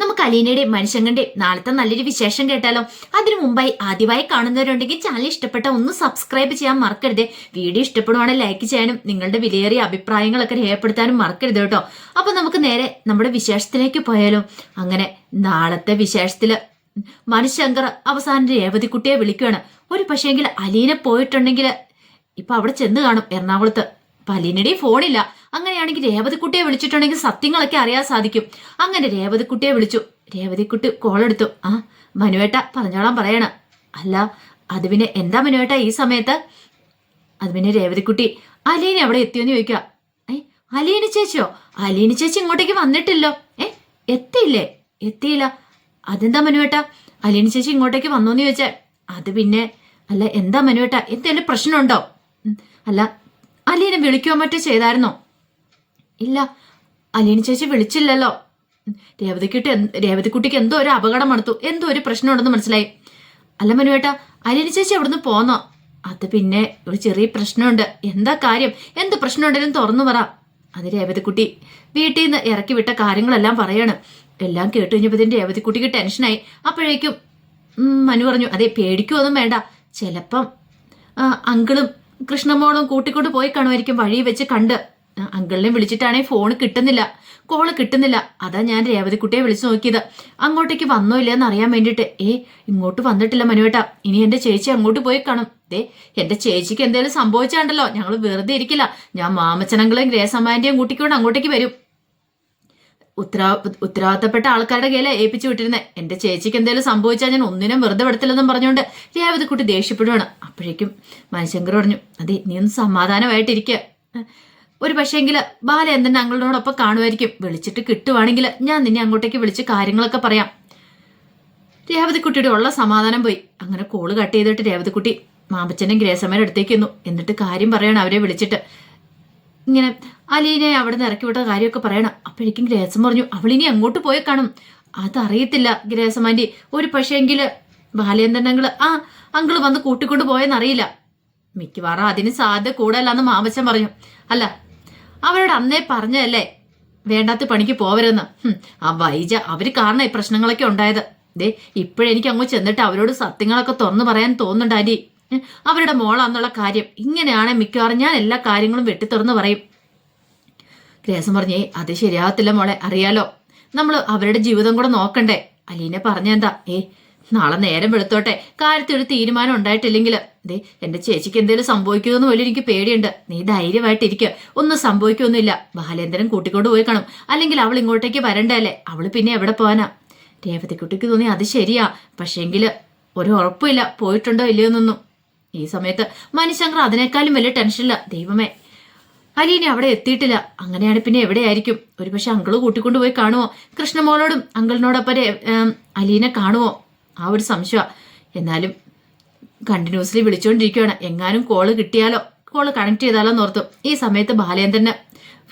നമുക്ക് അലീനയുടെയും മനുഷ്യങ്ങളുടെയും നാളത്തെ നല്ലൊരു വിശേഷം കേട്ടാലോ? അതിനു മുമ്പായി ആദ്യമായി കാണുന്നവരുണ്ടെങ്കിൽ ചാനൽ ഇഷ്ടപ്പെട്ട ഒന്ന് സബ്സ്ക്രൈബ് ചെയ്യാൻ മറക്കരുത്. വീഡിയോ ഇഷ്ടപ്പെടുവാണെങ്കിൽ ലൈക്ക് ചെയ്യാനും നിങ്ങളുടെ വിലയേറിയ അഭിപ്രായങ്ങളൊക്കെ രേഖപ്പെടുത്താനും മറക്കരുത് കേട്ടോ. അപ്പൊ നമുക്ക് നേരെ നമ്മുടെ വിശേഷത്തിലേക്ക് പോയാലോ? അങ്ങനെ നാളത്തെ വിശേഷത്തിൽ മനുശങ്കർ അവസാനം രേവതിക്കുട്ടിയെ വിളിക്കുകയാണ്. ഒരു പക്ഷേങ്കിൽ അലീന പോയിട്ടുണ്ടെങ്കിൽ ഇപ്പൊ അവിടെ ചെന്ന് കാണും എറണാകുളത്ത്. അലീനയുടെയും ഫോണില്ല. അങ്ങനെയാണെങ്കിൽ രേവതിക്കുട്ടിയെ വിളിച്ചിട്ടുണ്ടെങ്കിൽ സത്യങ്ങളൊക്കെ അറിയാൻ സാധിക്കും. അങ്ങനെ രേവതിക്കുട്ടിയെ വിളിച്ചു. രേവതിക്കുട്ടി കോൾ എടുത്തു. ആ മനുവേട്ട പറഞ്ഞോളാൻ പറയണ. അല്ല അത് പിന്നെ എന്താ മനുവേട്ട ഈ സമയത്ത്? അത് പിന്നെ രേവതിക്കുട്ടി അലീന എവിടെ എത്തിയോന്ന് ചോദിക്കുക ഏ അലീന ചേച്ചിയോ? അലീന ചേച്ചി ഇങ്ങോട്ടേക്ക് വന്നിട്ടില്ലോ. ഏ എത്തിയില്ലേ? എത്തിയില്ല. അതെന്താ മനുവേട്ട? അലീന ചേച്ചി ഇങ്ങോട്ടേക്ക് വന്നോന്ന് ചോദിച്ചേ. അത് പിന്നെ അല്ല എന്താ മനുവേട്ട? എന്തെങ്കിലും പ്രശ്നമുണ്ടോ? അല്ല അലീനെ വിളിക്കുകയോ മറ്റോ ചെയ്തായിരുന്നോ? ഇല്ല അലീന ചേച്ചി വിളിച്ചില്ലല്ലോ. രേവതിക്കിട്ട് രേവതിക്കുട്ടി രേവതിക്കുട്ടിക്ക് എന്തോ ഒരു അപകടം നടത്തു എന്തോ ഒരു പ്രശ്നമുണ്ടെന്ന് മനസ്സിലായി. അല്ല മനുവേട്ട അലീന ചേച്ചി അവിടുന്ന് പോന്നോ? അത് പിന്നെ ഒരു ചെറിയ പ്രശ്നമുണ്ട്. എന്താ കാര്യം? എന്ത് പ്രശ്നമുണ്ടെങ്കിലും തുറന്നു പറ. അത് രേവതിക്കുട്ടി വീട്ടിൽ നിന്ന് ഇറക്കി വിട്ട കാര്യങ്ങളെല്ലാം പറയാണ്. എല്ലാം കേട്ട് കഴിഞ്ഞപ്പോഴത്തേന് രേവതിക്കുട്ടിക്ക് ടെൻഷനായി. അപ്പോഴേക്കും മനു പറഞ്ഞു അതെ പേടിക്കുമൊന്നും വേണ്ട. ചിലപ്പം അങ്കിളും കൃഷ്ണമോളും കൂട്ടിക്കൊണ്ട് പോയി കാണുമായിരിക്കും വഴി വെച്ച് കണ്ട്. അങ്കിളിനെ വിളിച്ചിട്ടാണെങ്കിൽ ഫോൺ കിട്ടുന്നില്ല. കോൾ കിട്ടുന്നില്ല. അതാ ഞാൻ രേവതിക്കുട്ടിയെ വിളിച്ചു നോക്കിയത്. അങ്ങോട്ടേക്ക് വന്നോ ഇല്ലയെന്ന് അറിയാൻ വേണ്ടിയിട്ട്. ഏ ഇങ്ങോട്ട് വന്നിട്ടില്ല മനുവേട്ട. ഇനി എന്റെ ചേച്ചി അങ്ങോട്ട് പോയി കാണും. ദേ എന്റെ ചേച്ചിക്ക് എന്തെങ്കിലും സംഭവിച്ചാണ്ടല്ലോ. ഞങ്ങൾ വെറുതെ ഇരിക്കില്ല. ഞാൻ മാമച്ചനങ്ങളെയും ഗ്രേസമാന്റെയും കൂട്ടിക്കൊണ്ട് അങ്ങോട്ടേക്ക് വരും. ഉത്തരവാ ഉത്തരവാദിത്തപ്പെട്ട ആൾക്കാരുടെ കയ്യിലെ ഏൽപ്പിച്ചു വിട്ടിരുന്നത് എന്റെ ചേച്ചിക്ക് എന്തെങ്കിലും സംഭവിച്ചാൽ ഞാൻ ഒന്നിനും വെറുതെ വിടത്തില്ലെന്നും പറഞ്ഞുകൊണ്ട് രേവതിക്കുട്ടി ദേഷ്യപ്പെടുവാണ്. അപ്പോഴേക്കും മനുശങ്കർ പറഞ്ഞു അതെ നീ ഒന്ന് സമാധാനമായിട്ടിരിക്കുക ഒരു പക്ഷേങ്കിൽ ബാലചന്ദ്രൻ ഞങ്ങളോടൊപ്പം കാണുമായിരിക്കും. വിളിച്ചിട്ട് കിട്ടുവാണെങ്കിൽ ഞാൻ നിന്നെ അങ്ങോട്ടേക്ക് വിളിച്ച് കാര്യങ്ങളൊക്കെ പറയാം. രേവതിക്കുട്ടിയുടെ ഉള്ള സമാധാനം പോയി. അങ്ങനെ കോൾ കട്ട് ചെയ്തിട്ട് രേവതിക്കുട്ടി മാമ്പച്ചനും ഗ്രേസമ്മയുടെ അടുത്തേക്ക് എന്നിട്ട് കാര്യം പറയണം അവരെ വിളിച്ചിട്ട്. ഇങ്ങനെ അലീനെ അവിടെ നിന്ന് ഇറക്കി വിട്ട കാര്യമൊക്കെ പറയണം. അപ്പോഴേക്കും ഗ്രേസം പറഞ്ഞു അവളിനി അങ്ങോട്ട് പോയി കാണും. അതറിയത്തില്ല ഗ്രേസമാന്റി ഒരു പക്ഷേങ്കിൽ ബാലേന്ദ്രനങ്ങൾ ആ അങ്കിൾ വന്ന് കൂട്ടിക്കൊണ്ട് പോയെന്നറിയില്ല. മിക്കവാറും അതിന് സാധ്യത കൂടുതലാന്ന് മാമച്ചൻ പറഞ്ഞു. അല്ല അവരോട് അന്നേ പറഞ്ഞതല്ലേ വേണ്ടാത്ത പണിക്ക് പോവരുന്ന് ആ വൈജ അവർ കാരണം ഈ പ്രശ്നങ്ങളൊക്കെ ഉണ്ടായത്. ദേ ഇപ്പോഴെനിക്ക് അങ്ങോട്ട് ചെന്നിട്ട് അവരോട് സത്യങ്ങളൊക്കെ തുറന്നു പറയാൻ തോന്നുന്നുണ്ട് ആന്റി ഉം, അവരുടെ മോളാന്നുള്ള കാര്യം. ഇങ്ങനെയാണ് മിക്കവാറും ഞാൻ എല്ലാ കാര്യങ്ങളും വെട്ടിത്തുറന്ന് തുറന്നു പറയും. ഗ്രേസം പറഞ്ഞേ അത് ശരിയാകത്തില്ല മോളെ അറിയാലോ. നമ്മൾ അവരുടെ ജീവിതം കൂടെ നോക്കണ്ടേ. അലീനെ പറഞ്ഞെന്താ ഏ നാളെ നേരം വെളുത്തോട്ടെ. കാര്യത്തിൽ ഒരു തീരുമാനം ഉണ്ടായിട്ടില്ലെങ്കിൽ ദേ എന്റെ ചേച്ചിക്ക് എന്തെങ്കിലും സംഭവിക്കുമെന്ന് പോലും എനിക്ക് പേടിയുണ്ട്. നീ ധൈര്യമായിട്ടിരിക്കുക ഒന്നും സംഭവിക്കൊന്നുമില്ല ബാലേന്ദ്രൻ കൂട്ടിക്കൊണ്ട് പോയി കാണും. അല്ലെങ്കിൽ അവൾ ഇങ്ങോട്ടേക്ക് വരണ്ടല്ലേ? അവൾ പിന്നെ എവിടെ പോവാനാ? രേവതിക്കുട്ടിക്ക് തോന്നി അത് ശരിയാ. പക്ഷേങ്കിൽ ഒരു ഉറപ്പില്ല പോയിട്ടുണ്ടോ ഇല്ലയോ എന്നൊന്നും ഈ സമയത്ത് മനുശങ്കർ അതിനേക്കാളും വലിയ ടെൻഷനില്ല. ദൈവമേ അലീന അവിടെ എത്തിയിട്ടില്ല. അങ്ങനെയാണ് പിന്നെ എവിടെയായിരിക്കും? ഒരുപക്ഷെ അങ്കിൾ കൂട്ടിക്കൊണ്ട് പോയി കാണുമോ കൃഷ്ണമോളോടും അങ്കിളിനോടൊപ്പം അലീനെ കാണുമോ ആ ഒരു സംശയമാണ് എന്നാലും കണ്ടിന്യൂസ്ലി വിളിച്ചുകൊണ്ടിരിക്കുകയാണ് എങ്ങാനും കോൾ കിട്ടിയാലോ? കോൾ കണക്ട് ചെയ്താലോ എന്നോർത്തു ഈ സമയത്ത് ബാലേന്ദ്രന്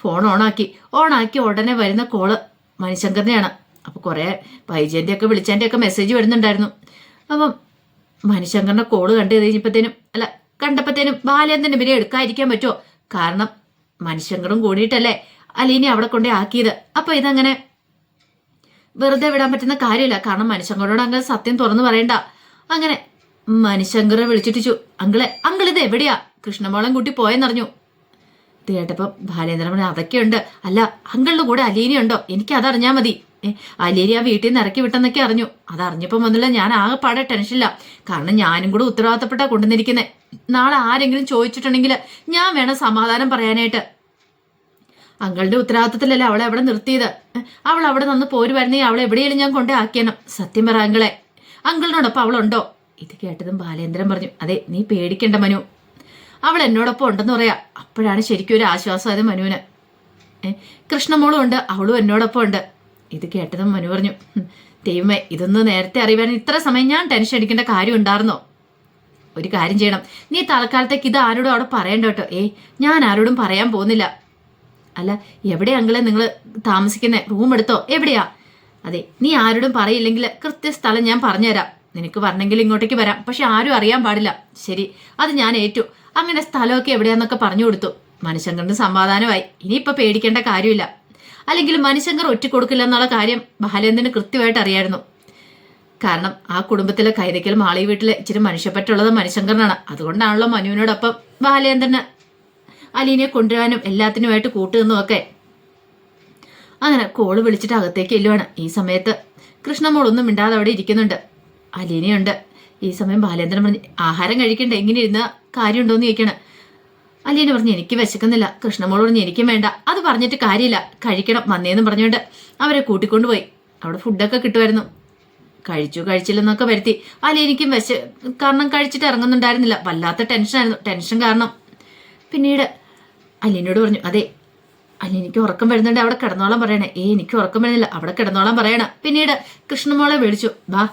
ഫോൺ ഓണാക്കി ഓണാക്കി ഉടനെ വരുന്ന കോൾ മണിശങ്കറിനെയാണ്. അപ്പോൾ കുറേ വൈജയന്റെ ഒക്കെ വിളിച്ചതിന്റെ ഒക്കെ മെസ്സേജ് വരുന്നുണ്ടായിരുന്നു. അപ്പം മണിശങ്കറിന്റെ കോൾ കണ്ടു കഴിഞ്ഞപ്പോഴത്തേനും അല്ല കണ്ടപ്പോഴത്തേനും ബാലേന്ദ്രന് പിന്നെ എടുക്കാതിരിക്കാൻ പറ്റുമോ? കാരണം മനുശങ്കറും കൂടിയിട്ടല്ലേ അലീനെ അവിടെ കൊണ്ടേ ആക്കിയത്. അപ്പൊ ഇതങ്ങനെ വെറുതെ വിടാൻ പറ്റുന്ന കാര്യമില്ല. കാരണം മനുശങ്കറോട് അങ്ങനെ സത്യം തുറന്നു പറയണ്ട. അങ്ങനെ മനുശങ്കറെ വിളിച്ചിട്ട് ചോ അങ്കിളെ അങ്കിൾ ഇത് എവിടെയാ? കൃഷ്ണമോളം കൂട്ടി പോയെന്നറിഞ്ഞു. ഇത് കേട്ടപ്പോ ബാലേന്ദ്രൻ അതൊക്കെയുണ്ട്. അല്ല അങ്കിളിന്റെ കൂടെ അലീനയുണ്ടോ? എനിക്ക് അതറിഞ്ഞാ മതി. ഏ, അലീന ആ വീട്ടിൽ നിന്ന് ഇറക്കി വിട്ടെന്നൊക്കെ അറിഞ്ഞു. അത് അറിഞ്ഞപ്പം വന്നില്ല ഞാൻ ആകെ പാടെ ടെൻഷനില്ല കാരണം ഞാനും കൂടെ ഉത്തരവാദിത്തപ്പെട്ടാ കൊണ്ടുവന്നിരിക്കുന്നത് നാളെ ആരെങ്കിലും ചോദിച്ചിട്ടുണ്ടെങ്കിൽ ഞാൻ വേണം സമാധാനം പറയാനായിട്ട്. അങ്കളുടെ ഉത്തരവാദിത്തത്തിലല്ലേ അവളെ അവിടെ നിർത്തിയത്? അവൾ അവിടെ നിന്ന് പോരുവായിരുന്നെങ്കിൽ അവളെ എവിടെയെങ്കിലും ഞാൻ കൊണ്ടേ ആക്കിയണം സത്യം പറ അങ്കളെ. അങ്കിളിനോടൊപ്പം അവളുണ്ടോ? ഇത് കേട്ടതും ബാലേന്ദ്രൻ പറഞ്ഞു അതെ നീ പേടിക്കണ്ട മനു. അവൾ എന്നോടൊപ്പം ഉണ്ടെന്ന് പറയാ. അപ്പോഴാണ് ശരിക്കും ഒരു ആശ്വാസം ആശ്വാസമായത് മനുവിന്. കൃഷ്ണമോളും ഉണ്ട് അവളും എന്നോടൊപ്പം ഉണ്ട്. ഇത് കേട്ടതും മനു പറഞ്ഞു "ഹും, ദൈവമേ ഇതൊന്ന് നേരത്തെ അറിയുവാൻ ഇത്ര സമയം ഞാൻ ടെൻഷൻ അടിക്കേണ്ട കാര്യം ഉണ്ടായിരുന്നോ? ഒരു കാര്യം ചെയ്യണം. നീ തൽക്കാലത്തേക്ക് ഇത് ആരോടും അവിടെ പറയണ്ട കേട്ടോ. ഏ ഞാൻ ആരോടും പറയാൻ പോകുന്നില്ല. അല്ല അങ്കിളെ നിങ്ങൾ താമസിക്കുന്നേ? റൂം എടുത്തോ? എവിടെയാ? അതെ നീ ആരോടും പറയില്ലെങ്കിൽ കൃത്യ സ്ഥലം ഞാൻ പറഞ്ഞുതരാം. നിനക്ക് വരണമെങ്കിൽ ഇങ്ങോട്ടേക്ക് വരാം. പക്ഷെ ആരും അറിയാൻ പാടില്ല. ശരി അത് ഞാൻ ഏറ്റു. അങ്ങനെ സ്ഥലമൊക്കെ എവിടെയാന്നൊക്കെ പറഞ്ഞു കൊടുത്തു. മനുഷ്യൻ കണ്ട് സമാധാനമായി. ഇനിയിപ്പോൾ പേടിക്കേണ്ട കാര്യമില്ല. അല്ലെങ്കിൽ മനുശങ്കർ ഒറ്റ കൊടുക്കില്ല എന്നുള്ള കാര്യം ബാലേന്ദ്രന് കൃത്യമായിട്ട് അറിയായിരുന്നു. കാരണം ആ കുടുംബത്തിലെ കൈതയ്ക്കൽ മാളി വീട്ടിലെ ഇച്ചിരി മനുഷ്യപ്പറ്റുള്ളത് മനുശങ്കറിനാണ് അതുകൊണ്ടാണല്ലോ മനുവിനോടൊപ്പം ബാലേന്ദ്രന് അലീനെ കൊണ്ടുവരാനും എല്ലാത്തിനുമായിട്ട് കൂട്ടുനിന്നും ഒക്കെ അങ്ങനെ കോൾ വിളിച്ചിട്ട് അകത്തേക്ക് ഇല്ലുവാണ് ഈ സമയത്ത് കൃഷ്ണമോളൊന്നും മിണ്ടാതെ അവിടെ ഇരിക്കുന്നുണ്ട്. അലീനയുണ്ട്. ഈ സമയം ബാലേന്ദ്രൻ പറഞ്ഞു ആഹാരം കഴിക്കണ്ട എങ്ങനെ ഇരുന്ന കാര്യമുണ്ടോന്ന് ചോദിക്കണം. അലീന പറഞ്ഞു എനിക്ക് വിശക്കുന്നില്ല. കൃഷ്ണമോൾ പറഞ്ഞു എനിക്കും വേണ്ട. അത് പറഞ്ഞിട്ട് കാര്യമില്ല. കഴിക്കണം. വന്നേന്ന് പറഞ്ഞുകൊണ്ട് അവരെ കൂട്ടിക്കൊണ്ടുപോയി. അവിടെ ഫുഡൊക്കെ കിട്ടുമായിരുന്നു. കഴിച്ചു കഴിച്ചില്ലെന്നൊക്കെ വരുത്തി. അലീനിക്കും വിശ കാരണം കഴിച്ചിട്ട് ഇറങ്ങുന്നുണ്ടായിരുന്നില്ല. വല്ലാത്ത ടെൻഷനായിരുന്നു ടെൻഷൻ കാരണം. പിന്നീട് അലീനോട് പറഞ്ഞു അതെ അലീനിക്ക് ഉറക്കം വരുന്നുണ്ട്. അവിടെ കിടന്നോളാൻ പറയണേ. ഏ എനിക്ക് ഉറക്കം വരുന്നില്ല. അവിടെ കിടന്നോളാൻ പറയണ. പിന്നീട് കൃഷ്ണമോളെ വിളിച്ചു വാ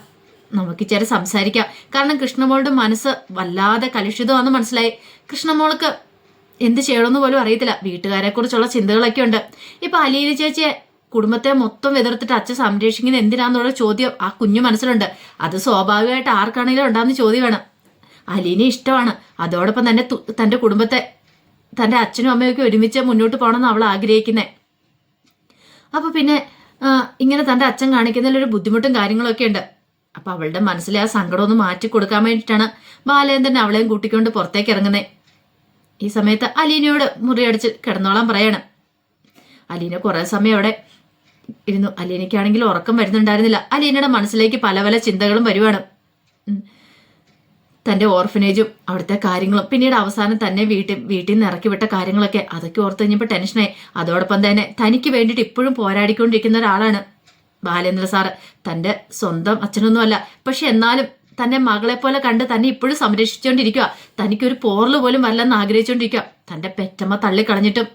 നമുക്ക് ഇച്ചിരി സംസാരിക്കാം. കാരണം കൃഷ്ണമോളുടെ മനസ്സ് വല്ലാതെ കലുഷിതമാണെന്ന് മനസ്സിലായി. കൃഷ്ണമോൾക്ക് എന്ത് ചെയ്യണമെന്ന് പോലും അറിയത്തില്ല. വീട്ടുകാരെ കുറിച്ചുള്ള ചിന്തകളൊക്കെ ഉണ്ട്. ഇപ്പൊ അലീന ചേച്ചിയെ കുടുംബത്തെ മൊത്തം എതിർത്തിട്ട് അച്ഛൻ സംരക്ഷിക്കുന്നത് എന്തിനാന്നുള്ള ചോദ്യം ആ കുഞ്ഞു മനസ്സിലുണ്ട്. അത് സ്വാഭാവികമായിട്ട് ആർക്കാണെങ്കിലും ഉണ്ടാകുന്ന വേണം. അലീനെ ഇഷ്ടമാണ്. അതോടൊപ്പം തന്നെ തന്റെ കുടുംബത്തെ തന്റെ അച്ഛനും അമ്മയൊക്കെ ഒരുമിച്ച് മുന്നോട്ട് പോകണമെന്ന് അവൾ ആഗ്രഹിക്കുന്നത് അപ്പൊ പിന്നെ ഇങ്ങനെ തന്റെ അച്ഛൻ കാണിക്കുന്നതിലൊരു ബുദ്ധിമുട്ടും കാര്യങ്ങളൊക്കെ ഉണ്ട്. അപ്പൊ അവളുടെ മനസ്സിലെ ആ സങ്കടം ഒന്ന് മാറ്റി കൊടുക്കാൻ വേണ്ടിയിട്ടാണ് ബാലേന്ദ്രൻ അവളെയും കൂട്ടിക്കൊണ്ട് പുറത്തേക്ക് ഇറങ്ങുന്നത് ഈ സമയത്ത് അലീനയോട് മുറിയടിച്ച് കിടന്നോളാൻ പറയണം. അലീന കുറെ സമയം അവിടെ ഇരുന്നു. അലീനയ്ക്കാണെങ്കിൽ ഉറക്കം വരുന്നുണ്ടായിരുന്നില്ല. അലീനയുടെ മനസ്സിലേക്ക് പല പല ചിന്തകളും വരുവാണ്. തന്റെ ഓർഫനേജും അവിടുത്തെ കാര്യങ്ങളും പിന്നീട് അവസാനം തന്നെ വീട്ടിൽ വീട്ടിൽ നിന്ന് ഇറക്കി വിട്ട കാര്യങ്ങളൊക്കെ അതൊക്കെ ഓർത്ത് കഴിഞ്ഞപ്പോൾ ടെൻഷനായി. അതോടൊപ്പം തന്നെ തനിക്ക് വേണ്ടിയിട്ട് ഇപ്പോഴും പോരാടിക്കൊണ്ടിരിക്കുന്ന ഒരാളാണ് ബാലേന്ദ്ര സാറ്. തന്റെ സ്വന്തം അച്ഛനൊന്നുമല്ല. പക്ഷെ എന്നാലും തന്നെ മകളെ പോലെ കണ്ട് തന്നെ ഇപ്പോഴും സംരക്ഷിച്ചുകൊണ്ടിരിക്കുക തനിക്കൊരു പോറൽ പോലും വല്ലെന്ന് ആഗ്രഹിച്ചുകൊണ്ടിരിക്കുക തന്റെ പെറ്റമ്മ തള്ളിക്കളഞ്ഞിട്ടും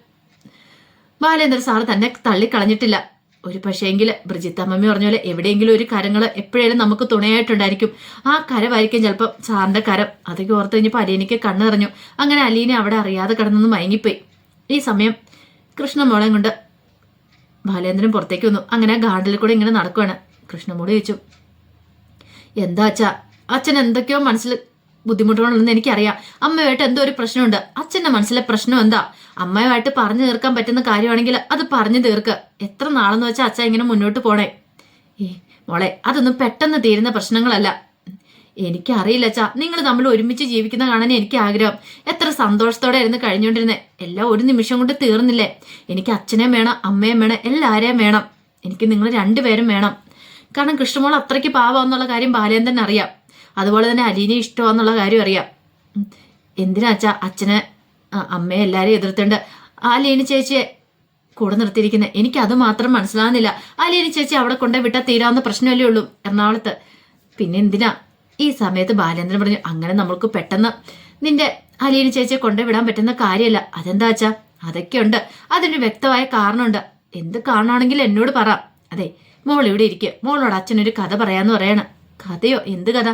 ബാലേന്ദ്ര സാറ് തന്നെ തള്ളിക്കളഞ്ഞിട്ടില്ല. ഒരു പക്ഷേങ്കിൽ ബ്രിജിത്ത് പറഞ്ഞ പോലെ എവിടെയെങ്കിലും ഒരു കരങ്ങൾ എപ്പോഴേലും നമുക്ക് തുണയായിട്ടുണ്ടായിരിക്കും. ആ കരമായിരിക്കും ചിലപ്പോൾ സാറിന്റെ കരം. അതൊക്കെ ഓർത്ത് കഴിഞ്ഞപ്പോൾ അലീനയ്ക്ക് കണ്ണു നിറഞ്ഞു. അങ്ങനെ അലീനെ അവിടെ അറിയാതെ കിടന്നു മയങ്ങിപ്പോയി. ഈ സമയം കൃഷ്ണമോളെ കൊണ്ട് ബാലേന്ദ്രൻ പുറത്തേക്ക് വന്നു. അങ്ങനെ ഗാർഡനിൽ കൂടെ ഇങ്ങനെ നടക്കുവാണ്. കൃഷ്ണമോൾ ചോദിച്ചു എന്താ അച്ഛാ? അച്ഛൻ എന്തൊക്കെയോ മനസ്സിൽ ബുദ്ധിമുട്ടുകളുണ്ടെന്ന് എനിക്കറിയാം. അമ്മയുമായിട്ട് എന്തോ ഒരു പ്രശ്നമുണ്ട്. അച്ഛന്റെ മനസ്സിലെ പ്രശ്നം എന്താ? അമ്മയുമായിട്ട് പറഞ്ഞു തീർക്കാൻ പറ്റുന്ന കാര്യമാണെങ്കിൽ അത് പറഞ്ഞു തീർക്ക്. എത്ര നാളെന്ന് വെച്ചാൽ അച്ഛൻ ഇങ്ങനെ മുന്നോട്ട് പോണേ? ഏ മോളെ അതൊന്നും പെട്ടെന്ന് തീരുന്ന പ്രശ്നങ്ങളല്ല. എനിക്കറിയില്ല അച്ഛാ. നിങ്ങൾ തമ്മിൽ ഒരുമിച്ച് ജീവിക്കുന്ന കാണാൻ എനിക്ക് ആഗ്രഹം. എത്ര സന്തോഷത്തോടെ ആയിരുന്നു കഴിഞ്ഞുകൊണ്ടിരുന്നത് എല്ലാം ഒരു നിമിഷം കൊണ്ട് തീർന്നില്ലേ. എനിക്ക് അച്ഛനെയും വേണം അമ്മയും വേണം എല്ലാവരെയും വേണം. എനിക്ക് നിങ്ങൾ രണ്ടുപേരും വേണം. കാരണം കൃഷ്ണമോൾ അത്രയ്ക്ക് പാവാന്നുള്ള കാര്യം ബാലേന്ദ്രൻ അറിയാം. അതുപോലെ തന്നെ അലീനെ ഇഷ്ടമാന്നുള്ള കാര്യം അറിയാം. എന്തിനാ അച്ഛാ അച്ഛനെ അമ്മയെ എല്ലാവരെയും എതിർത്തുണ്ട് ആ ലീന ചേച്ചിയെ കൂടെ നിർത്തിയിരിക്കുന്നത് എനിക്ക് അത് മാത്രം മനസ്സിലാകുന്നില്ല. ആ ലീന ചേച്ചി അവിടെ കൊണ്ടേ വിട്ടാൽ തീരാവുന്ന പ്രശ്നമല്ലേ ഉള്ളൂ എറണാകുളത്ത്. പിന്നെ എന്തിനാ? ഈ സമയത്ത് ബാലേന്ദ്രൻ പറഞ്ഞു അങ്ങനെ നമ്മൾക്ക് പെട്ടെന്ന് നിന്റെ അലീന ചേച്ചിയെ കൊണ്ടേ വിടാൻ പറ്റുന്ന കാര്യമല്ല. അതെന്താ അച്ഛാ? അതൊക്കെയുണ്ട്. അതിനൊരു അതിന് വ്യക്തമായ കാരണമുണ്ട്. എന്ത് കാണുകയാണെങ്കിൽ എന്നോട് പറ. അതെ മോൾ ഇവിടെ ഇരിക്കുക മോളോട് അച്ഛനൊരു കഥ പറയാന്ന് പറയണം. കഥയോ? എന്ത് കഥ?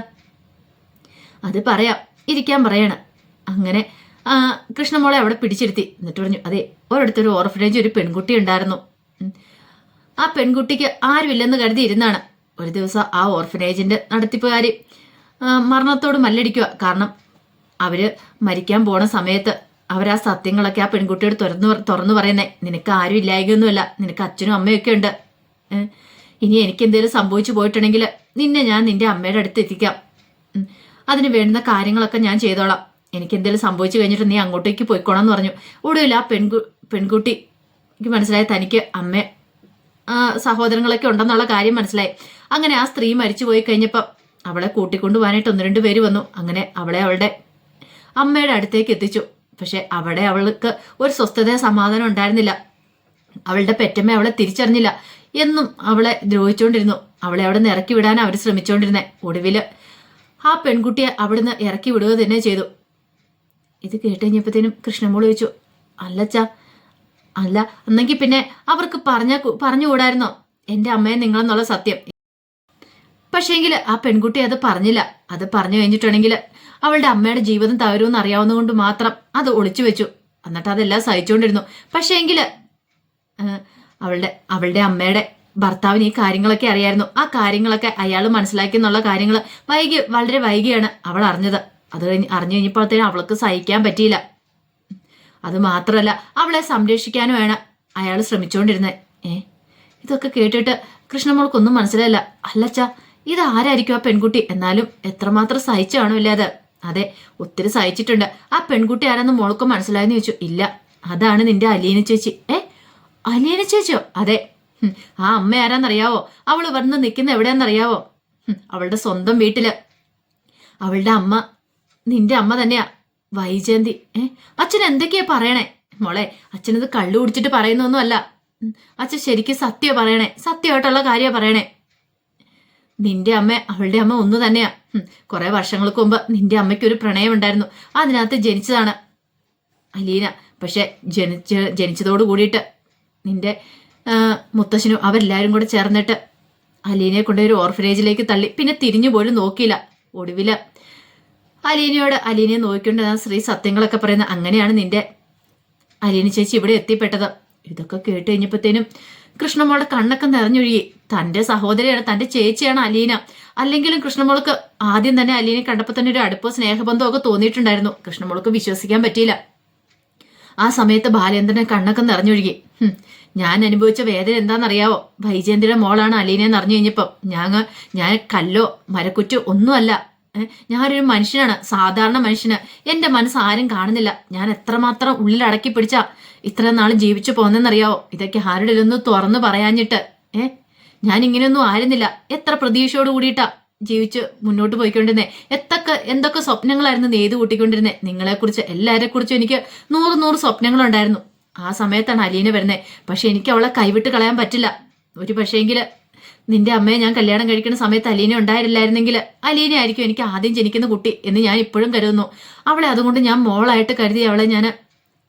അത് പറയാം. ഇരിക്കാൻ പറയണം. അങ്ങനെ കൃഷ്ണമോളെ അവിടെ പിടിച്ചിരുത്തി. എന്നിട്ട് പറഞ്ഞു അതെ ഒരിടത്തൊരു ഓർഫനേജ് ഒരു പെൺകുട്ടി ഉണ്ടായിരുന്നു. ആ പെൺകുട്ടിക്ക് ആരുമില്ലെന്ന് കരുതി ഇരുന്നാണ്. ഒരു ദിവസം ആ ഓർഫനേജിന്റെ നടത്തിപ്പുകാരി മരണത്തോട് മല്ലടിക്കുക. കാരണം അവർ മരിക്കാൻ പോണ സമയത്ത് അവർ ആ സത്യങ്ങളൊക്കെ ആ പെൺകുട്ടിയോട് തുറന്നു തുറന്നു പറയുന്നേ. നിനക്ക് ആരും ഇല്ലായകൊന്നുമല്ല നിനക്ക് അച്ഛനും അമ്മയൊക്കെ ഉണ്ട്. ഇനി എനിക്ക് എന്തെങ്കിലും സംഭവിച്ചു പോയിട്ടുണ്ടെങ്കിൽ നിന്നെ ഞാൻ നിന്റെ അമ്മയുടെ അടുത്ത് എത്തിക്കാം. അതിന് വേണ്ടുന്ന കാര്യങ്ങളൊക്കെ ഞാൻ ചെയ്തോളാം. എനിക്ക് എന്തെങ്കിലും സംഭവിച്ചു കഴിഞ്ഞിട്ട് നീ അങ്ങോട്ടേക്ക് പോയിക്കോണം എന്ന് പറഞ്ഞു. ഒടുവിൽ ആ പെൺകു പെൺകുട്ടി എനിക്ക് മനസ്സിലായി തനിക്ക് അമ്മ സഹോദരങ്ങളൊക്കെ ഉണ്ടെന്നുള്ള കാര്യം മനസ്സിലായി. അങ്ങനെ ആ സ്ത്രീ മരിച്ചു പോയി കഴിഞ്ഞപ്പോൾ അവളെ കൂട്ടിക്കൊണ്ടു പോകാനായിട്ട് ഒന്ന് രണ്ട് പേര് വന്നു. അങ്ങനെ അവളെ അവളുടെ അമ്മയുടെ അടുത്തേക്ക് എത്തിച്ചു. പക്ഷെ അവിടെ അവൾക്ക് ഒരു സ്വസ്ഥത സമാധാനം ഉണ്ടായിരുന്നില്ല. അവളുടെ പെറ്റമ്മ അവളെ തിരിച്ചറിഞ്ഞില്ല. എന്നും അവളെ ദ്രോഹിച്ചുകൊണ്ടിരുന്നു അവളെ അവിടെ നിന്ന് ഇറക്കി വിടാൻ അവർ ശ്രമിച്ചുകൊണ്ടിരുന്നേ ഒടുവിൽ ആ പെൺകുട്ടിയെ അവിടുന്ന് ഇറക്കി വിടുക തന്നെ ചെയ്തു. ഇത് കേട്ടുകഴിഞ്ഞപ്പോഴത്തേനും കൃഷ്ണമോൾ ചോദിച്ചു അല്ലച്ച അല്ല എന്നെങ്കിൽ പിന്നെ അവർക്ക് പറഞ്ഞ പറഞ്ഞുകൂടായിരുന്നോ? എന്റെ അമ്മയെ നിങ്ങളെന്നുള്ള സത്യം. പക്ഷേങ്കിൽ ആ പെൺകുട്ടി അത് പറഞ്ഞില്ല. അത് പറഞ്ഞു കഴിഞ്ഞിട്ടുണ്ടെങ്കിൽ അവളുടെ അമ്മയുടെ ജീവിതം തകരുമെന്ന് അറിയാവുന്നതുകൊണ്ട് മാത്രം അത് ഒളിച്ചു വെച്ചു. എന്നിട്ട് അതെല്ലാം സഹിച്ചുകൊണ്ടിരുന്നു. പക്ഷേങ്കിൽ അവളുടെ അവളുടെ അമ്മയുടെ ഭർത്താവിന് ഈ കാര്യങ്ങളൊക്കെ അറിയായിരുന്നു. ആ കാര്യങ്ങളൊക്കെ അയാൾ മനസ്സിലാക്കി എന്നുള്ള കാര്യങ്ങൾ വൈകി വളരെ വൈകിയാണ് അവൾ അറിഞ്ഞത്. അത് കഴിഞ്ഞ് അറിഞ്ഞു കഴിഞ്ഞപ്പോഴത്തേനും അവൾക്ക് സഹിക്കാൻ പറ്റിയില്ല. അത് മാത്രമല്ല അവളെ സംരക്ഷിക്കാനുമാണ് അയാൾ ശ്രമിച്ചുകൊണ്ടിരുന്നത്. ഏ? ഇതൊക്കെ കേട്ടിട്ട് കൃഷ്ണമോൾക്കൊന്നും മനസ്സിലായില്ല. അല്ലച്ച ഇത് ആരായിരിക്കും ആ പെൺകുട്ടി? എന്നാലും എത്രമാത്രം സഹിച്ചു കാണുമില്ല അത്. അതെ ഒത്തിരി സഹിച്ചിട്ടുണ്ട്. ആ പെൺകുട്ടി ആരാന്ന് മോൾക്ക് മനസ്സിലായെന്ന് ചോദിച്ചു. ഇല്ല അതാണ് നിന്റെ അലീന ചേച്ചി. ഏ? അലീന ചേച്ചിയോ? അതെ ആ അമ്മ ആരാന്നറിയാവോ? അവൾ വന്ന് നിൽക്കുന്ന എവിടെയാന്നറിയാവോ? അവളുടെ സ്വന്തം വീട്ടിൽ. അവളുടെ അമ്മ നിന്റെ അമ്മ തന്നെയാ. വൈജയന്തി ഏ? അച്ഛൻ എന്തൊക്കെയാ പറയണേ? മോളെ അച്ഛനത് കള്ളു കുടിച്ചിട്ട് പറയുന്നൊന്നുമല്ല. അച്ഛൻ ശരിക്കും സത്യ പറയണേ. സത്യമായിട്ടുള്ള കാര്യ പറയണേ. നിന്റെ അമ്മ അവളുടെ അമ്മ ഒന്നു തന്നെയാ. കുറെ വർഷങ്ങൾക്ക് മുമ്പ് നിന്റെ അമ്മയ്ക്ക് ഒരു പ്രണയം ഉണ്ടായിരുന്നു അതിനകത്ത് ജനിച്ചതാണ്. അലീന പക്ഷെ ജനിച്ച ജനിച്ചതോട് കൂടിയിട്ട് നിന്റെ മുത്തശ്ശനും അവരെല്ലാവരും കൂടെ ചേർന്നിട്ട് അലീനയെ കൊണ്ട് ഒരു ഓർഫനേജിലേക്ക് തള്ളി. പിന്നെ തിരിഞ്ഞു പോലും നോക്കിയില്ല. ഒടുവില അലീനയോട് അലീനയെ നോക്കിക്കൊണ്ട് ആ സ്ത്രീ സത്യങ്ങളൊക്കെ പറയുന്ന അങ്ങനെയാണ് നിന്റെ അലീന ചേച്ചി ഇവിടെ എത്തിപ്പെട്ടത്. ഇതൊക്കെ കേട്ട് കഴിഞ്ഞപ്പോഴത്തേനും കൃഷ്ണമോളുടെ കണ്ണൊക്കെ നിറഞ്ഞൊഴുകി. തന്റെ സഹോദരിയാണ് തന്റെ ചേച്ചിയാണ് അലീന. അല്ലെങ്കിലും കൃഷ്ണമോൾക്ക് ആദ്യം തന്നെ അലീനെ കണ്ടപ്പോൾ തന്നെ ഒരു അടുപ്പോ സ്നേഹബന്ധമോ ഒക്കെ തോന്നിയിട്ടുണ്ടായിരുന്നു. കൃഷ്ണമോൾക്ക് വിശ്വസിക്കാൻ പറ്റിയില്ല. ആ സമയത്ത് ബാലേന്ദ്രനെ കണ്ണൊക്കെ നിറഞ്ഞൊഴുകി. ഞാൻ അനുഭവിച്ച വേദന എന്താണെന്നറിയാവോ? വൈജയന്തിയുടെ മോളാണ് അലീനയെന്ന് അറിഞ്ഞു കഴിഞ്ഞപ്പം ഞാൻ ഞാൻ കല്ലോ മരക്കുറ്റോ ഒന്നുമല്ല. ഞാനൊരു മനുഷ്യനാണ് സാധാരണ മനുഷ്യന്. എന്റെ മനസ്സ് ആരും കാണുന്നില്ല. ഞാൻ എത്രമാത്രം ഉള്ളിൽ അടക്കി പിടിച്ച ഇത്ര നാൾ ജീവിച്ചു പോന്നെന്നറിയാവോ ഇതൊക്കെ ആരുടെ ഒന്ന് തുറന്നു പറയാഞ്ഞിട്ട്? ഏ ഞാൻ ഇങ്ങനെയൊന്നും ആയിരുന്നില്ല. എത്ര പ്രതീക്ഷയോട് കൂടിയിട്ടാ ജീവിച്ച് മുന്നോട്ട് പോയിക്കൊണ്ടിരുന്നേ? എത്തൊക്കെ എന്തൊക്കെ സ്വപ്നങ്ങളായിരുന്നു നെയ്ത് കൂട്ടിക്കൊണ്ടിരുന്നേ? നിങ്ങളെക്കുറിച്ച് എല്ലാവരെക്കുറിച്ചും എനിക്ക് നൂറ് നൂറ് സ്വപ്നങ്ങളുണ്ടായിരുന്നു. ആ സമയത്താണ് അലീന വരുന്നത് പക്ഷെ എനിക്ക് അവളെ കൈവിട്ട് കളയാൻ പറ്റില്ല. ഒരു പക്ഷേങ്കിൽ നിന്റെ അമ്മയെ ഞാൻ കല്യാണം കഴിക്കുന്ന സമയത്ത് അലീന ഉണ്ടായിരുന്നില്ലായിരുന്നെങ്കിൽ അലീന ആയിരിക്കും എനിക്ക് ആദ്യം ജനിക്കുന്ന കുട്ടി എന്ന് ഞാൻ ഇപ്പോഴും കരുതുന്നു. അവളെ അതുകൊണ്ട് ഞാൻ മോളായിട്ട് കരുതി അവളെ ഞാൻ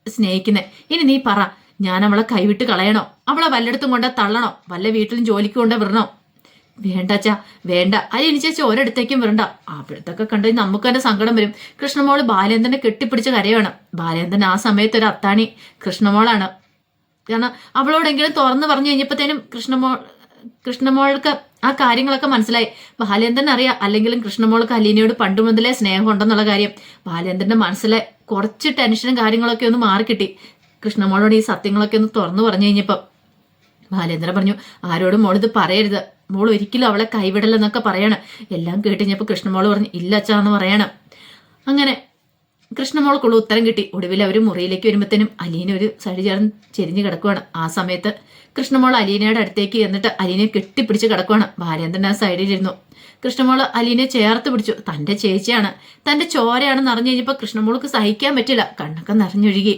സ്നേഹിക്കുന്നത് ഇനി നീ പറ ഞാൻ അവളെ കൈവിട്ട് കളയണോ? അവളെ വല്ലയിടത്തും കൊണ്ട് തള്ളണോ? വല്ല വീട്ടിലും ജോലിക്ക് കൊണ്ട് വിടണോ? വേണ്ട അച്ഛാ വേണ്ട. അലീന ചേച്ചി ഒരിടത്തേക്കും വരണ്ട. അവിടത്തൊക്കെ കണ്ടു നമുക്ക് തന്നെ സങ്കടം വരും. കൃഷ്ണമോൾ ബാലേന്ദ്രനെ കെട്ടിപ്പിടിച്ച കരയാണ്. ബാലേന്ദ്രൻ ആ സമയത്ത് ഒരു അത്താണി കൃഷ്ണമോളാണ്. കാരണം അവളോടെങ്കിലും തുറന്നു പറഞ്ഞു കഴിഞ്ഞപ്പോഴത്തേനും കൃഷ്ണമോൾ കൃഷ്ണമോൾക്ക് ആ കാര്യങ്ങളൊക്കെ മനസ്സിലായി. ബാലേന്ദ്രൻ അറിയാം. അല്ലെങ്കിലും കൃഷ്ണമോൾക്ക് അലീനയോട് പണ്ട് മുതലേ സ്നേഹമുണ്ടെന്നുള്ള കാര്യം. ബാലേന്ദ്രന്റെ മനസ്സിലെ കുറച്ച് ടെൻഷനും കാര്യങ്ങളൊക്കെ ഒന്ന് മാറിക്കിട്ടി. കൃഷ്ണമോളോട് ഈ സത്യങ്ങളൊക്കെ ഒന്ന് തുറന്നു പറഞ്ഞു കഴിഞ്ഞപ്പോൾ ബാലേന്ദ്രൻ പറഞ്ഞു ആരോടും മോളിത് പറയരുത്. മോൾ ഒരിക്കലും അവളെ കൈവിടലെന്നൊക്കെ പറയണം. എല്ലാം കേട്ടുകഴിഞ്ഞപ്പോൾ കൃഷ്ണമോൾ പറഞ്ഞു ഇല്ല അച്ഛാന്ന് പറയണം. അങ്ങനെ കൃഷ്ണമോൾക്കുള്ള ഉത്തരം കിട്ടി. ഒടുവിൽ അവർ മുറിയിലേക്ക് വരുമ്പോഴത്തേനും അലീന ഒരു സഴി ചേർന്ന് ചെരിഞ്ഞ് കിടക്കുവാണ്. ആ സമയത്ത് കൃഷ്ണമോൾ അലീനയുടെ അടുത്തേക്ക് എന്നിട്ട് അലീനെ കെട്ടിപ്പിടിച്ച് കിടക്കുവാണ്. ബാലേന്ദ്രൻ ആ സൈഡിലിരുന്നു കൃഷ്ണമോൾ അലീനെ ചേർത്ത് പിടിച്ചു. തന്റെ ചേച്ചിയാണ്. തന്റെ ചോരയാണെന്ന് അറിഞ്ഞു കഴിഞ്ഞപ്പോൾ കൃഷ്ണമോൾക്ക് സഹിക്കാൻ പറ്റില്ല. കണ്ണൊക്കെ നിറഞ്ഞൊഴുകി.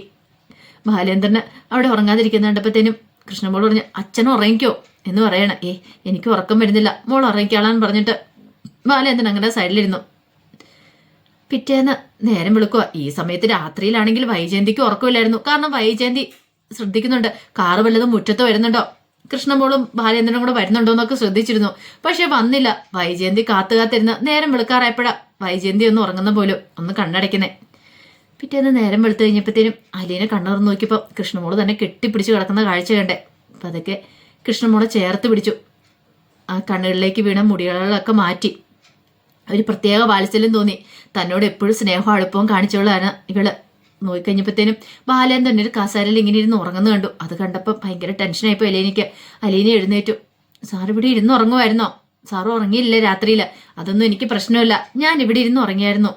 ബാലേന്ദ്രന് അവിടെ ഉറങ്ങാതിരിക്കുന്ന കണ്ടപ്പോഴത്തേനും കൃഷ്ണമോൾ പറഞ്ഞു അച്ഛൻ ഉറങ്ങിക്കോ എന്ന് പറയണ. ഏ എനിക്ക് ഉറക്കം വരുന്നില്ല. മോൾ ഉറങ്ങിക്കാളാന്ന് പറഞ്ഞിട്ട് ബാലേന്ദ്രൻ അങ്ങനെ സൈഡിലിരുന്നു? പിറ്റേന്ന് നേരം വിളിക്കുക ഈ സമയത്ത് രാത്രിയിലാണെങ്കിൽ വൈജയന്തിക്ക് ഉറക്കമില്ലായിരുന്നു. കാരണം വൈജയന്തി ശ്രദ്ധിക്കുന്നുണ്ട്. കാറ് വല്ലതും മുറ്റത്ത് വരുന്നുണ്ടോ? കൃഷ്ണമോളും ബാലേന്ദ്രനും കൂടെ വരുന്നുണ്ടോ എന്നൊക്കെ ശ്രദ്ധിച്ചിരുന്നു. പക്ഷെ വന്നില്ല. വൈജയന്തി കാത്തു കാത്തിരുന്ന് നേരം വിളിക്കാറായപ്പോഴാ വൈജയന്തി ഒന്ന് ഉറങ്ങുന്ന പോലും ഒന്ന് കണ്ണടയ്ക്കുന്നേ. പിറ്റേന്ന് നേരം വെളുത്തു കഴിഞ്ഞപ്പോഴത്തേനും അലീനെ കണ്ണുറന്ന് നോക്കിയപ്പോൾ കൃഷ്ണമോൾ തന്നെ കെട്ടിപ്പിടിച്ച് കിടക്കുന്ന കാഴ്ച കണ്ടേ. അപ്പം അതൊക്കെ കൃഷ്ണമോളെ ചേർത്ത് പിടിച്ചു. ആ കണ്ണുകളിലേക്ക് വീണ മുടികളൊക്കെ മാറ്റി. ഒരു പ്രത്യേക വാത്സല്യം തോന്നി. തന്നോട് എപ്പോഴും സ്നേഹവും അടുപ്പവും കാണിച്ചവളാണ് ഇവൾ. നോക്കിക്കഴിഞ്ഞപ്പോഴത്തേനും ബാലൻ തന്നെ ഒരു കസാരയിൽ ഇങ്ങനെ ഇരുന്ന് ഉറങ്ങുന്നു കണ്ടു. അത് കണ്ടപ്പോൾ ഭയങ്കര ടെൻഷനായിപ്പോൾ അലീനയ്ക്ക്. അലീന എഴുന്നേറ്റു. സാർ ഇവിടെ ഇരുന്ന് ഉറങ്ങുമായിരുന്നോ? സാറ് ഉറങ്ങിയില്ല രാത്രിയിൽ അതൊന്നും എനിക്ക് പ്രശ്നമില്ല. ഞാൻ ഇവിടെ ഇരുന്ന് ഉറങ്ങിയായിരുന്നു.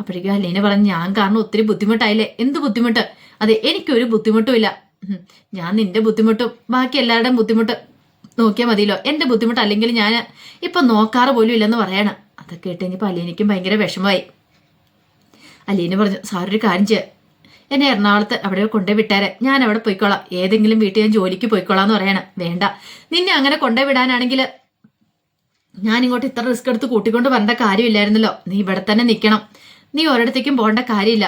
അപ്പോഴേക്കും അലീന പറഞ്ഞു ഞാൻ കാരണം ഒത്തിരി ബുദ്ധിമുട്ടായില്ലേ? എന്ത് ബുദ്ധിമുട്ട്? അതെ എനിക്കൊരു ബുദ്ധിമുട്ടും ഇല്ല ഞാൻ നിന്റെ ബുദ്ധിമുട്ടും ബാക്കി എല്ലാവരുടെയും ബുദ്ധിമുട്ട് നോക്കിയാൽ മതിയല്ലോ. എന്റെ ബുദ്ധിമുട്ട് അല്ലെങ്കിൽ ഞാൻ ഇപ്പൊ നോക്കാറ് പോലും ഇല്ലെന്ന് പറയണം. അതൊക്കെ കേട്ട് കഴിഞ്ഞപ്പോൾ അലീനയ്ക്കും ഭയങ്കര വിഷമമായി. അലീന പറഞ്ഞു സാറൊരു കാര്യം ചെയ്യാം. എന്നെ എറണാകുളത്ത് അവിടെ കൊണ്ടേ ഞാൻ അവിടെ പോയിക്കോളാം. ഏതെങ്കിലും വീട്ടിൽ ഞാൻ ജോലിക്ക് പോയിക്കോളാം എന്ന് പറയണം. വേണ്ട. നിന്നെ അങ്ങനെ കൊണ്ടേ വിടാനാണെങ്കിൽ ഞാൻ ഇങ്ങോട്ട് ഇത്ര റിസ്ക് എടുത്ത് കൂട്ടിക്കൊണ്ട് വരേണ്ട കാര്യമില്ലായിരുന്നല്ലോ. നീ ഇവിടെ തന്നെ നിൽക്കണം. നീ ഒരിടത്തേക്കും പോകേണ്ട കാര്യമില്ല.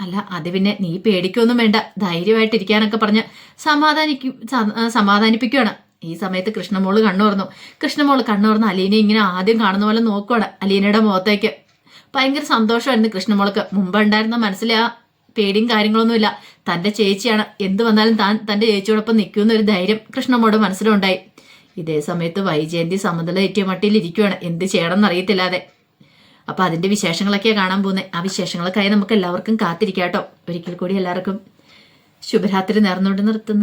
അല്ല അത് പിന്നെ നീ പേടിക്കൊന്നും വേണ്ട. ധൈര്യമായിട്ടിരിക്കാനൊക്കെ പറഞ്ഞ് സമാധാനിക്കും സമാധാനിപ്പിക്കുകയാണ് ഈ സമയത്ത് കൃഷ്ണമോൾ കണ്ണു തുറന്നു കൃഷ്ണമോൾ കണ്ണു തുറന്ന് അലീനെ ഇങ്ങനെ ആദ്യം കാണുന്ന പോലെ നോക്കുവാണ് അലീനയുടെ മുഖത്തേക്ക്. ഭയങ്കര സന്തോഷമായിരുന്നു കൃഷ്ണമോൾക്ക്. മുമ്പ് ഉണ്ടായിരുന്ന മനസ്സിലെ ആ പേടിയും കാര്യങ്ങളൊന്നുമില്ല. തന്റെ ചേച്ചിയാണ്. എന്ത് വന്നാലും താൻ തന്റെ ചേച്ചിയോടൊപ്പം നിൽക്കുന്ന ഒരു ധൈര്യം കൃഷ്ണമോളുടെ മനസ്സിലുണ്ടായി. ഇതേ സമയത്ത് വൈജയന്തി സമതല ഏറ്റിയ മട്ടിയിൽ ഇരിക്കുവാണ്. എന്ത് ചെയ്യണം എന്നറിയത്തില്ലാതെ അപ്പൊ അതിന്റെ വിശേഷങ്ങളൊക്കെയാണ് കാണാൻ പോകുന്നത് ആ വിശേഷങ്ങളൊക്കെ നമുക്ക് എല്ലാവർക്കും കാത്തിരിക്കാട്ടോ ഒരിക്കൽ കൂടി എല്ലാവർക്കും ശുഭരാത്രി നേർന്നുകൊണ്ട് നിർത്തുന്നു.